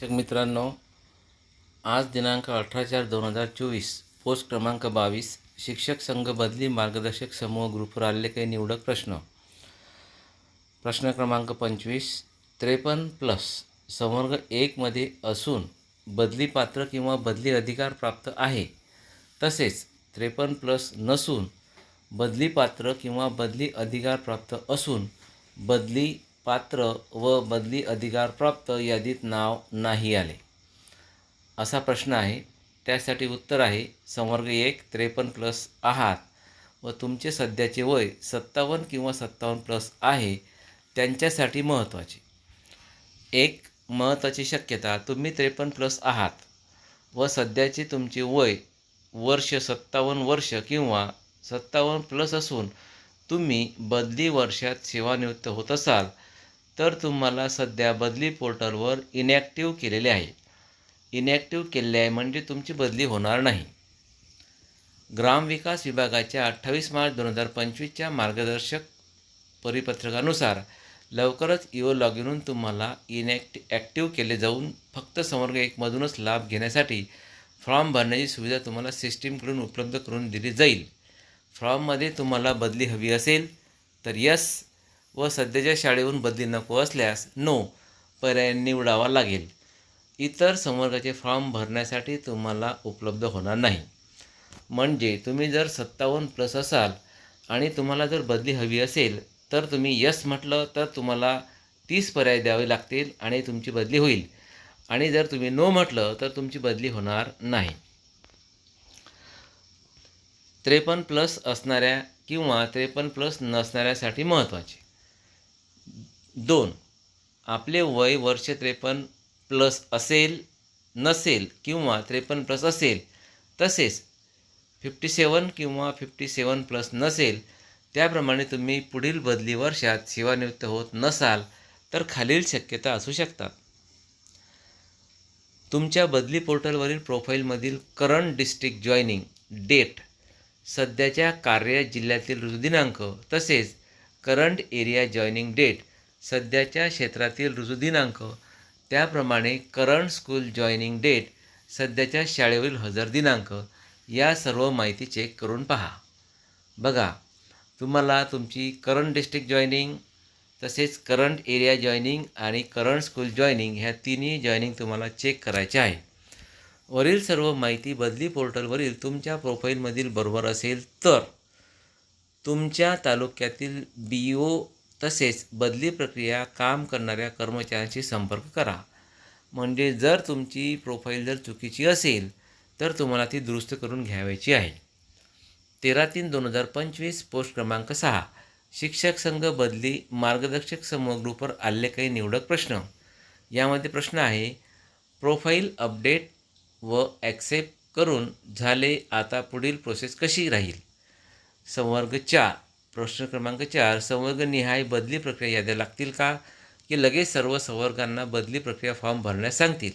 शिक्षक मित्रांनो आज दिनांक अठरा चार दोन हजार चोवीस पोस्ट क्रमांक बावीस शिक्षक संघ बदली मार्गदर्शक समूह ग्रुपवर आलेले काही निवडक प्रश्न. प्रश्न क्रमांक पंचवीस त्रेपन्न प्लस संवर्ग एकमध्ये असून बदली पात्र किंवा बदली अधिकार प्राप्त आहे. तसेच त्रेपन्न प्लस नसून बदली पात्र किंवा बदली अधिकार प्राप्त असून बदली पात्र व बदली अधिकार प्राप्त यादीत नाव नाही आले. असा प्रश्न आहे. त्यासाठी उत्तर आहे संवर्ग एक त्रेपन्न प्लस आहात व तुमचे सध्याचे वय सत्तावन्न किंवा सत्तावन्न प्लस आहे त्यांच्यासाठी महत्त्वाचे. एक महत्त्वाची शक्यता तुम्ही त्रेपन्न प्लस आहात व सध्याचे तुमचे वय वर्ष सत्तावन्न वर्ष किंवा सत्तावन्न प्लस असून तुम्ही बदली वर्षात सेवानिवृत्त होत असाल तर तुम्हाला सध्या बदली पोर्टलवर इनॅक्टिव्ह केलेले आहे. इनॅक्टिव्ह केलेले आहे म्हणजे तुमची बदली होणार नाही. ग्रामविकास विभागाच्या अठ्ठावीस मार्च दोन हजार पंचवीसच्या मार्गदर्शक परिपत्रकानुसार लवकरच इओ लॉगिनहून तुम्हाला इनॅक्ट ॲक्टिव्ह केले जाऊन फक्त संवर्ग एकमधूनच लाभ घेण्यासाठी फॉर्म भरण्याची सुविधा तुम्हाला सिस्टीमकडून उपलब्ध करून दिली जाईल. फॉर्ममध्ये तुम्हाला बदली हवी असेल तर यस व सध्याच्या शाळेहून बदली नको असल्यास नो पर्याय निवडावा लागेल. इतर संवर्गाचे फॉर्म भरण्यासाठी तुम्हाला उपलब्ध होणार नाही. म्हणजे तुम्ही जर सत्तावन्न प्लस असाल आणि तुम्हाला जर बदली हवी असेल तर तुम्ही यस म्हटलं तर तुम्हाला तीस पर्याय द्यावे लागतील आणि तुमची बदली होईल. आणि जर तुम्ही नो म्हटलं तर तुमची बदली होणार नाही. त्रेपन्न प्लस असणाऱ्या किंवा त्रेपन्न प्लस नसणाऱ्यासाठी महत्त्वाचे दोन. आपले वय वर्ष त्रेपन्न प्लस असेल नसेल किंवा त्रेपन्न प्लस असेल तसेच फिफ्टी सेवन किंवा फिफ्टी सेवन प्लस नसेल त्याप्रमाणे तुम्ही पुढील बदली वर्षात सेवानिवृत्त होत नसाल तर खालील शक्यता असू शकतात. तुमच्या बदली पोर्टलवरील प्रोफाईलमधील करंट डिस्ट्रिक्ट जॉईनिंग डेट सध्याच्या कार्य जिल्ह्यातील रुजुदिनांक तसेच करंट एरिया जॉईनिंग डेट सध्याच्या क्षेत्रातील रुजुदिनांक त्याप्रमाणे करंट स्कूल जॉईनिंग डेट सध्याच्या शाळेवरील हजर दिनांक. या सर्व माहिती चेक करून पहा. बघा तुम्हाला तुमची करंट डिस्ट्रिक्ट जॉईनिंग तसेच करंट एरिया जॉईनिंग आणि करंट स्कूल जॉईनिंग ह्या तिन्ही जॉईनिंग तुम्हाला चेक करायचे आहे. वरील सर्व माहिती बदली पोर्टलवरील तुमच्या प्रोफाईलमधील बरोबर असेल तर तुमच्या तालुक्यातील बी ओ तसेच बदली प्रक्रिया काम करणाऱ्या कर्मचाऱ्यांशी संपर्क करा. म्हणजे जर तुमची प्रोफाईल जर चुकीची असेल तर तुम्हाला ती दुरुस्त करून घ्यावायची आहे. तेरा तीन दोन हजार पंचवीस पोस्ट क्रमांक सहा. शिक्षक संघ बदली मार्गदर्शक समूह ग्रुपवर आले काही निवडक प्रश्न. यामध्ये प्रश्न आहे प्रोफाईल अपडेट व ॲक्सेप्ट करून झाले आता पुढील प्रोसेस कशी राहील? संवर्ग चार. प्रश्न क्रमांक चार संवर्गनिहाय बदली प्रक्रिया याद्या लागतील का? की लगेच सर्व संवर्गांना बदली प्रक्रिया फॉर्म भरण्यास सांगतील?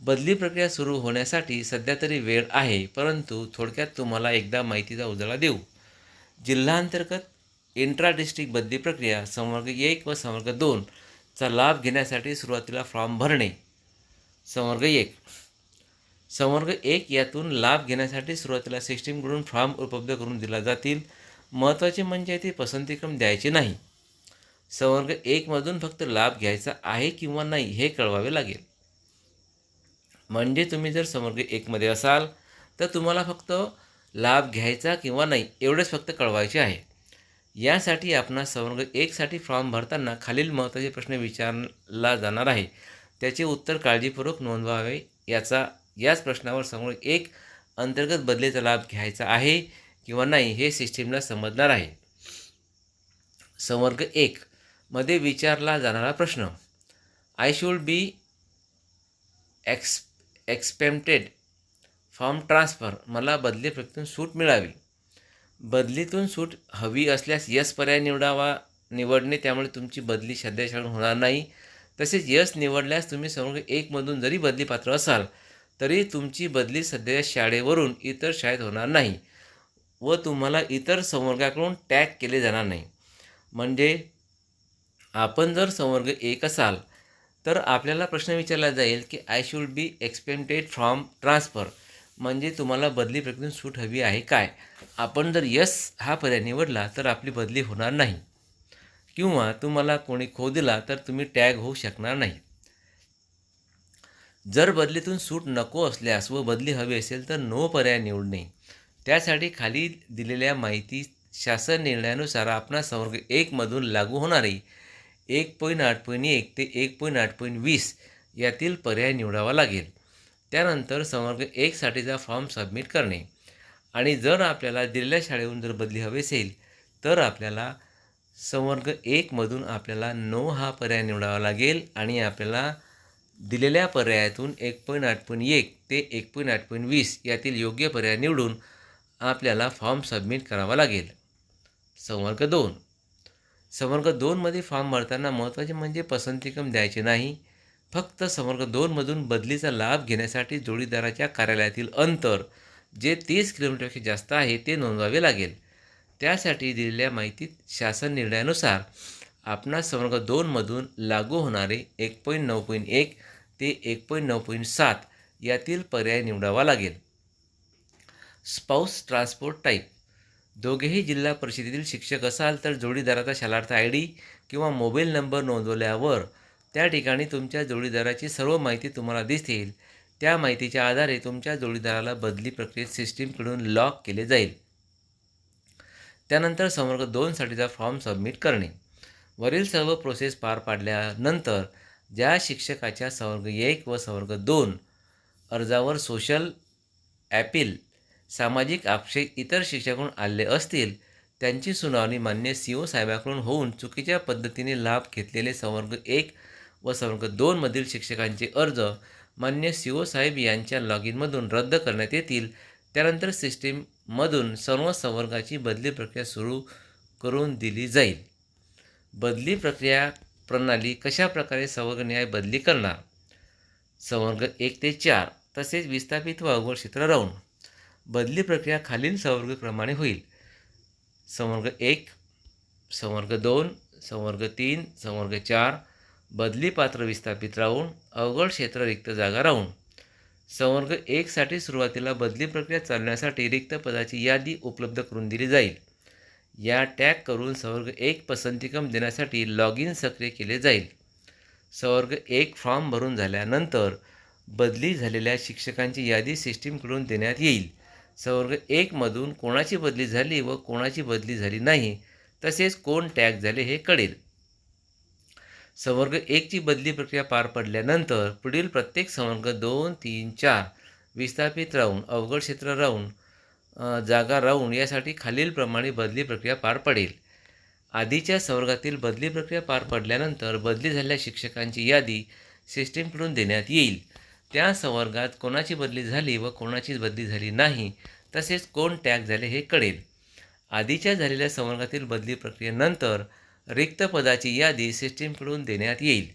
बदली प्रक्रिया सुरू होण्यासाठी सध्या तरी वेळ आहे परंतु थोडक्यात तुम्हाला एकदा माहितीचा उजळा देऊ. जिल्हांतर्गत इंट्रा डिस्ट्रिक्ट बदली प्रक्रिया संवर्ग एक व संवर्ग दोनचा लाभ घेण्यासाठी सुरुवातीला फॉर्म भरणे. संवर्ग एक. संवर्ग एक यातून लाभ घेण्यासाठी सुरुवातीला सिस्टीमकडून फॉर्म उपलब्ध करून दिला जातील. महत्त्वाचे म्हणजे ते पसंतीक्रम द्यायचे नाही. संवर्ग एकमधून फक्त लाभ घ्यायचा आहे किंवा नाही हे कळवावे लागेल. म्हणजे तुम्ही जर संवर्ग एकमध्ये असाल तर तुम्हाला फक्त लाभ घ्यायचा किंवा नाही एवढेच फक्त कळवायचे आहे. यासाठी आपणास संवर्ग एकसाठी फॉर्म भरताना खालील महत्त्वाचे प्रश्न विचारला जाणार आहे. त्याचे उत्तर काळजीपूर्वक नोंदवावे. याचा याच प्रश्नावर संवर्ग एक अंतर्गत बदलीचा लाभ घ्यायचा आहे. किंवा नाही हे सिस्टीमला समजणार आहे. संवर्ग एक मध्ये विचारला जाणारा प्रश्न. I should be ex exempted form transfer मला बदली प्रक्रियेतून सूट मिळावी. बदलीतून सूट हवी असल्यास यस पर्याय निवडावा निवडणे त्यामुळे तुमची बदली सध्याशाळून होणार नाही. तसेच यस निवडल्यास तुम्ही संवर्ग एकमधून जरी बदली पात्र असाल तरी तुमची बदली सध्या शाळेवरून इतर शाळेत होणार नाही. व तुम्हाला इतर संवर्गाकडून टॅग केले जाणार नाही. म्हणजे आपण जर संवर्ग एक असाल तर आपल्याला प्रश्न विचारला जाईल की I should be exempted from transfer म्हणजे तुम्हाला बदली प्रक्रियेतून सूट हवी आहे काय? आपण जर यस हा पर्याय निवडला तर आपली बदली होणार नाही. किंवा तुम्हाला कोणी खो दिला तर तुम्ही टॅग होऊ शकणार नाही. जर बदलीतून सूट नको असल्यास व बदली हवी असेल तर नो पर्याय निवडणे. त्यासाठी खाली दिलेल्या माहिती शासन निर्णयानुसार आपणास संवर्ग एकमधून लागू होणारी एक पॉईंट आठ पॉईंट एक ते एक पॉईंट आठ पॉईंट वीस यातील पर्याय निवडावा लागेल. त्यानंतर संवर्ग एकसाठीचा फॉर्म सबमिट करणे. आणि जर आपल्याला दिलेल्या शाळेहून जर बदली हवी असेल तर आपल्याला संवर्ग एकमधून आपल्याला नो हा पर्याय निवडावा लागेल आणि आपल्याला दिलेल्या पर्यायातून एक पॉईंट आठ पॉईंट एक ते एक पॉईंट आठ पॉईंट वीस यातील योग्य पर्याय निवडून आपल्याला फॉर्म सबमिट करावा लागेल. संवर्ग दोन. संवर्ग दोनमध्ये फॉर्म भरताना महत्त्वाचे म्हणजे पसंतीक्रम द्यायचे नाही. फक्त संवर्ग दोनमधून बदलीचा लाभ घेण्यासाठी जोडीदाराच्या कार्यालयातील अंतर जे तीस किलोमीटरपेक्षा जास्त आहे ते नोंदवावे लागेल. त्यासाठी दिलेल्या माहितीत शासन निर्णयानुसार आपणास संवर्ग दोनमधून लागू होणारे एक पॉईंट नऊ पॉईंट एक ते एक पॉईंट नऊ पॉईंट सात यातील पर्याय निवडावा लागेल. Spouse transport type. दोघेही जिल्हा परिषदेतील शिक्षक असाल तर जोडीदाराचा शालार्थ आय डी किंवा मोबाईल नंबर नोंदवल्यावर त्या ठिकाणी तुमच्या जोडीदाराची सर्व माहिती तुम्हाला दिसतील त्या माहितीच्या आधारे तुमच्या जोडीदाराला बदली प्रक्रियेत सिस्टीमकडून लॉक केले जाईल. त्यानंतर संवर्ग दोनसाठीचा फॉर्म सबमिट करणे. वरील सर्व प्रोसेस पार पाडल्यानंतर ज्या शिक्षकाच्या संवर्ग एक व संवर्ग दोन अर्जावर सोशल ॲपील सामाजिक आक्षेप इतर शिक्षकाकडून आले असतील त्यांची सुनावणी मान्य सी ओ साहेबाकडून होऊन चुकीच्या पद्धतीने लाभ घेतलेले संवर्ग एक व संवर्ग दोनमधील शिक्षकांचे अर्ज मान्य सी ओ साहेब यांच्या लॉग इनमधून रद्द करण्यात येतील. त्यानंतर सिस्टीममधून सर्व संवर्गाची बदली प्रक्रिया सुरू करून दिली जाईल. बदली प्रक्रिया प्रणाली कशा प्रकारे संवर्गन्याय बदली करणार? संवर्ग एक ते चार तसेच विस्थापित व अवघड क्षेत्र राहून बदली प्रक्रिया खालील संवर्गक्रमाने होईल. संवर्ग एक संवर्ग दोन संवर्ग तीन संवर्ग चार बदली पात्र विस्थापित राहून अवघड क्षेत्र रिक्त जागा राहून. संवर्ग एकसाठी सुरुवातीला बदली प्रक्रिया चालण्यासाठी रिक्त पदाची यादी उपलब्ध करून दिली जाईल. या टॅग करून संवर्ग एक पसंतीक्रम देण्यासाठी लॉग इन सक्रिय केले जाईल. संवर्ग एक फॉर्म भरून झाल्यानंतर बदली झालेल्या शिक्षकांची यादी सिस्टीमकडून देण्यात येईल. संवर्ग एकमधून कोणाची बदली झाली व कोणाची बदली झाली नाही तसेच कोण टॅग झाले हे कळेल. संवर्ग एकची बदली प्रक्रिया पार पडल्यानंतर पुढील प्रत्येक संवर्ग दोन तीन चार विस्थापित राहून अवघड क्षेत्र राहून जागा राहून यासाठी खालीलप्रमाणे बदली प्रक्रिया पार पडेल. आधीच्या संवर्गातील बदली प्रक्रिया पार पडल्यानंतर बदली झालेल्या शिक्षकांची यादी सिस्टीमकडून देण्यात येईल. त्या संवर्गात कोणाची बदली झाली व कोणाची बदली झाली नाही तसेच कोण टॅग झाले हे कळेल. आधीच्या झालेल्या संवर्गातील बदली प्रक्रियेनंतर रिक्त पदाची यादी सिस्टीमकडून देण्यात येईल.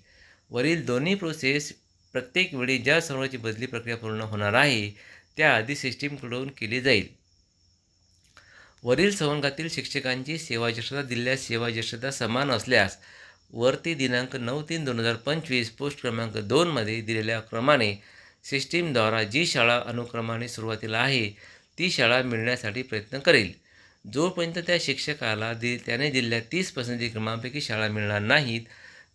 वरील दोन्ही प्रोसेस प्रत्येक वेळी ज्या संवर्गाची बदली प्रक्रिया पूर्ण होणार आहे त्या आधी सिस्टीमकडून केली जाईल. वरील संवर्गातील शिक्षकांची सेवाज्येष्ठता दिल्यास सेवाज्येष्ठता समान असल्यास वरती दिनांक नऊ तीन दोन हजार पंचवीस पोस्ट क्रमांक दोनमध्ये दिलेल्या क्रमाने सिस्टीमद्वारा जी शाळा अनुक्रमाने सुरुवातीला आहे ती शाळा मिळण्यासाठी प्रयत्न करेल. जोपर्यंत त्या शिक्षकाला दि त्याने दिलेल्या तीस पसंती क्रमांपैकी शाळा मिळणार नाहीत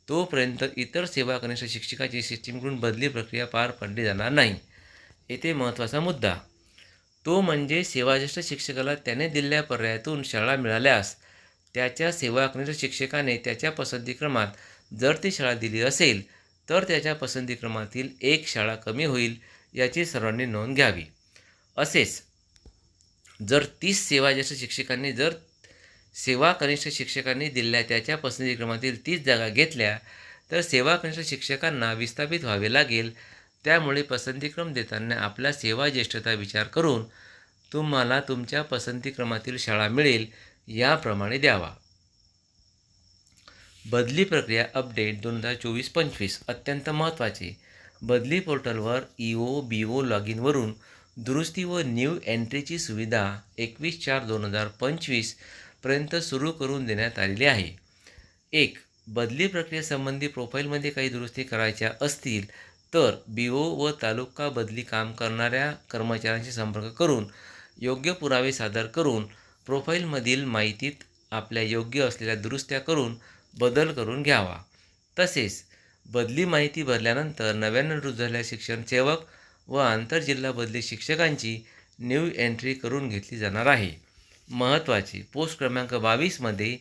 तोपर्यंत इतर सेवा कनिष्ठ शिक्षकाची सिस्टीमकडून बदली प्रक्रिया पार पडली जाणार नाही. येथे महत्त्वाचा मुद्दा. तो म्हणजे सेवाज्येष्ठ शिक्षकाला त्याने दिलेल्या पर्यायातून शाळा मिळाल्यास त्याच्या सेवा कनिष्ठ शिक्षकाने त्याच्या पसंतीक्रमात जर ती शाळा दिली असेल तर त्याच्या पसंतीक्रमातील एक शाळा कमी होईल याची सर्वांनी नोंद घ्यावी. असेच जर तीस सेवाज्येष्ठ शिक्षकांनी जर सेवा कनिष्ठ शिक्षकांनी दिलेल्या त्याच्या पसंतीक्रमातील तीस जागा घेतल्या तर सेवा कनिष्ठ शिक्षकांना विस्थापित व्हावे लागेल. त्यामुळे पसंतीक्रम देताना आपला सेवा ज्येष्ठता विचार करून तुम्हाला तुमच्या पसंतीक्रमातील शाळा मिळेल. याप्रमाणे द्यावा. बदली प्रक्रिया अपडेट दोन हजार चोवीस पंचवीस अत्यंत महत्त्वाचे. बदली पोर्टलवर E O B O log इनवरून दुरुस्ती व न्यू एंट्रीची सुविधा एकवीस चार दोन हजार पंचवीसपर्यंत सुरू करून देण्यात आलेली आहे. एक बदली प्रक्रियेसंबंधी प्रोफाईलमध्ये काही दुरुस्ती करायच्या असतील तर बी ओ व तालुका बदली काम करणाऱ्या कर्मचाऱ्यांशी संपर्क करून योग्य पुरावे सादर करून प्रोफाईलमधील माहितीत आपल्या योग्य असलेल्या दुरुस्त्या करून बदल करून घ्यावा. तसेच बदली माहिती भरल्यानंतर नव्यानं रुजू झालेल्या शिक्षण सेवक व आंतरजिल्हा बदली शिक्षकांची न्यू एंट्री करून घेतली जाणार आहे. महत्त्वाचे पोस्ट क्रमांक बावीसमध्ये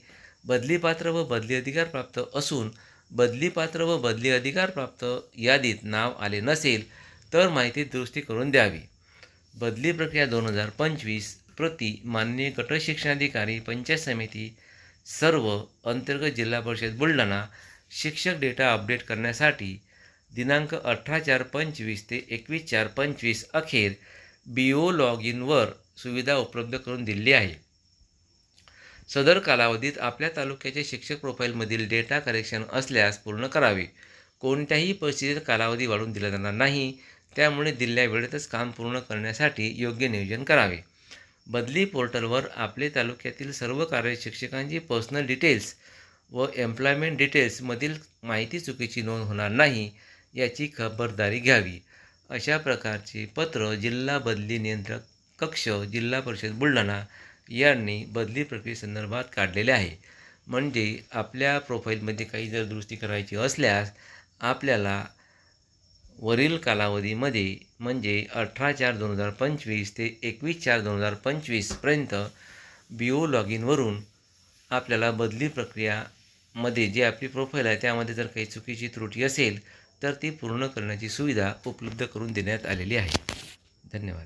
बदलीपात्र व बदली अधिकार प्राप्त असून बदलीपात्र व बदली अधिकार प्राप्त यादीत नाव आले नसेल तर माहिती दुरुस्ती करून द्यावी. बदली प्रक्रिया दोन हजार पंचवीस प्रति माननीय गट शिक्षणाधिकारी पंचायत समिती सर्व अंतर्गत जिल्हा परिषद बुलढाणा शिक्षक डेटा अपडेट करण्यासाठी दिनांक अठरा चार पंचवीस ते एकवीस चार पंचवीस अखेर बी ओ लॉग इनवर सुविधा उपलब्ध करून दिली आहे. सदर कालावधीत आपल्या तालुक्याच्या शिक्षक प्रोफाईलमधील डेटा करेक्शन असल्यास पूर्ण करावे. कोणत्याही परिस्थितीत कालावधी वाढवून दिला जाणार नाही. त्यामुळे दिल्या वेळेतच काम पूर्ण करण्यासाठी योग्य नियोजन करावे. बदली पोर्टलवर आपले तालुक्यातील सर्व कार्य शिक्षकांची पर्सनल डिटेल्स व एम्प्लॉयमेंट डिटेल्समधील माहिती चुकीची नोंद होणार नाही याची खबरदारी घ्यावी. अशा प्रकारचे पत्र जिल्हा बदली नियंत्रक कक्ष जिल्हा परिषद बुलढाणा यांनी बदली प्रक्रियेसंदर्भात काढलेले आहे. म्हणजे आपल्या प्रोफाईलमध्ये काही जर दुरुस्ती करायची असल्यास आपल्याला वरील कालावधीमध्ये म्हणजे अठरा चार दोन हजार पंचवीस ते एकवीस चार दोन हजार पंचवीसपर्यंत बी ओ लॉग इनवरून आपल्याला बदली प्रक्रियामध्ये जी आपली प्रोफाईल आहे त्यामध्ये जर काही चुकीची त्रुटी असेल तर ती पूर्ण करण्याची सुविधा उपलब्ध करून देण्यात आलेली आहे. धन्यवाद.